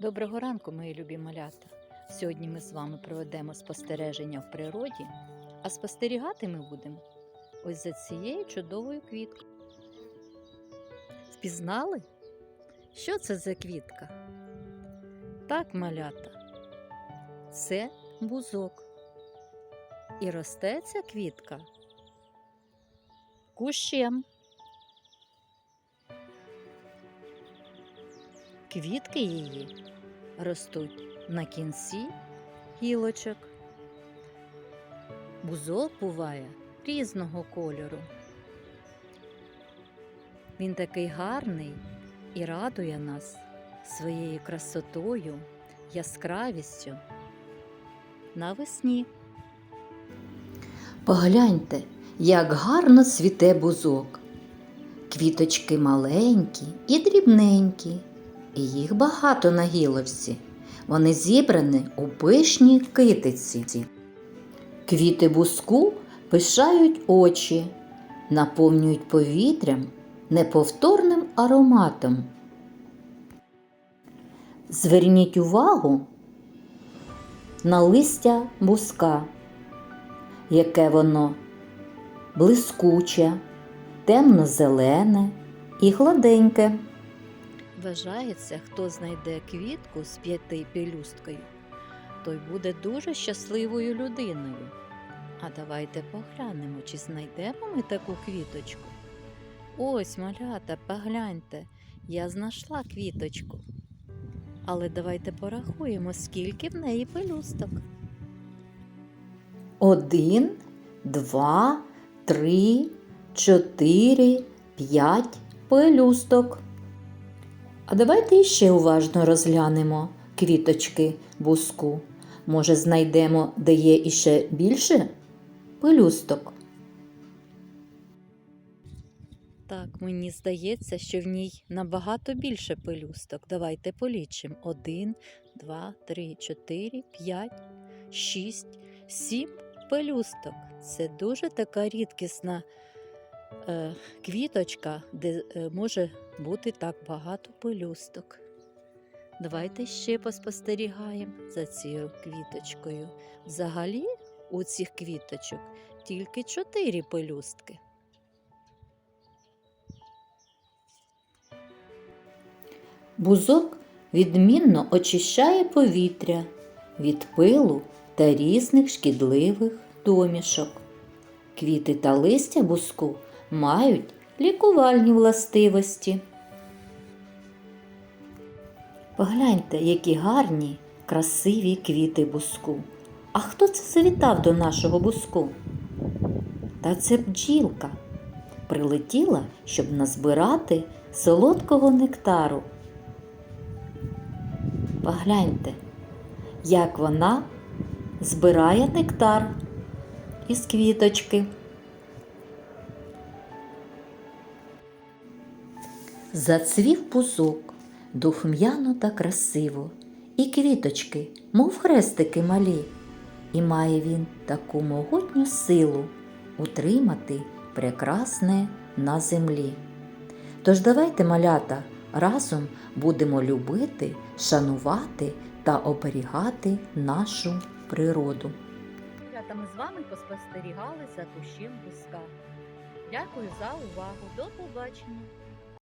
Доброго ранку, мої любі малята. Сьогодні ми з вами проведемо спостереження в природі, а спостерігати ми будемо ось за цією чудовою квіткою. Впізнали? Що це за квітка? Так, малята, це бузок. І росте ця квітка кущем. Квітки її ростуть на кінці гілочок. Бузок буває різного кольору. Він такий гарний і радує нас своєю красотою, яскравістю навесні. Погляньте, як гарно цвіте бузок. Квіточки маленькі і дрібненькі, і їх багато на гілочці. Вони зібрані у пишній китиці. Квіти бузку пишають очі, наповнюють повітрям неповторним ароматом. Зверніть увагу на листя бузка яке воно блискуче, темно-зелене і гладеньке. Вважається, хто знайде квітку з п'яти пелюсткою, той буде дуже щасливою людиною. А давайте поглянемо, чи знайдемо ми таку квіточку. Ось, малята, погляньте, я знайшла квіточку. Але давайте порахуємо, скільки в неї пелюсток. Один, два, три, чотири, п'ять пелюсток. А давайте іще уважно розглянемо квіточки буску. Може, знайдемо, де є іще більше пелюсток. Так, мені здається, що в ній набагато більше пелюсток. Давайте полічимо. Один, два, три, чотири, п'ять, шість, сім пелюсток. Це дуже така рідкісна квіточка, де е, може бути так багато пелюсток. Давайте ще поспостерігаємо за цією квіточкою. Взагалі у цих квіточок тільки чотири пелюстки. Бузок відмінно очищає повітря від пилу та різних шкідливих домішок. Квіти та листя бузку мають лікувальні властивості. Погляньте, які гарні, красиві квіти бузку. А хто це завітав до нашого бузку? Та це бджілка. Прилетіла, щоб назбирати солодкого нектару. Погляньте, як вона збирає нектар із квіточки. Зацвів пузок духм'яно та красиво, і квіточки, мов хрестики малі, і має він таку могутню силу утримати прекрасне на землі. Тож давайте, малята, разом будемо любити, шанувати та оберігати нашу природу. Ребята, ми з вами поспостерігали за кущем бузка. Дякую за увагу. До побачення!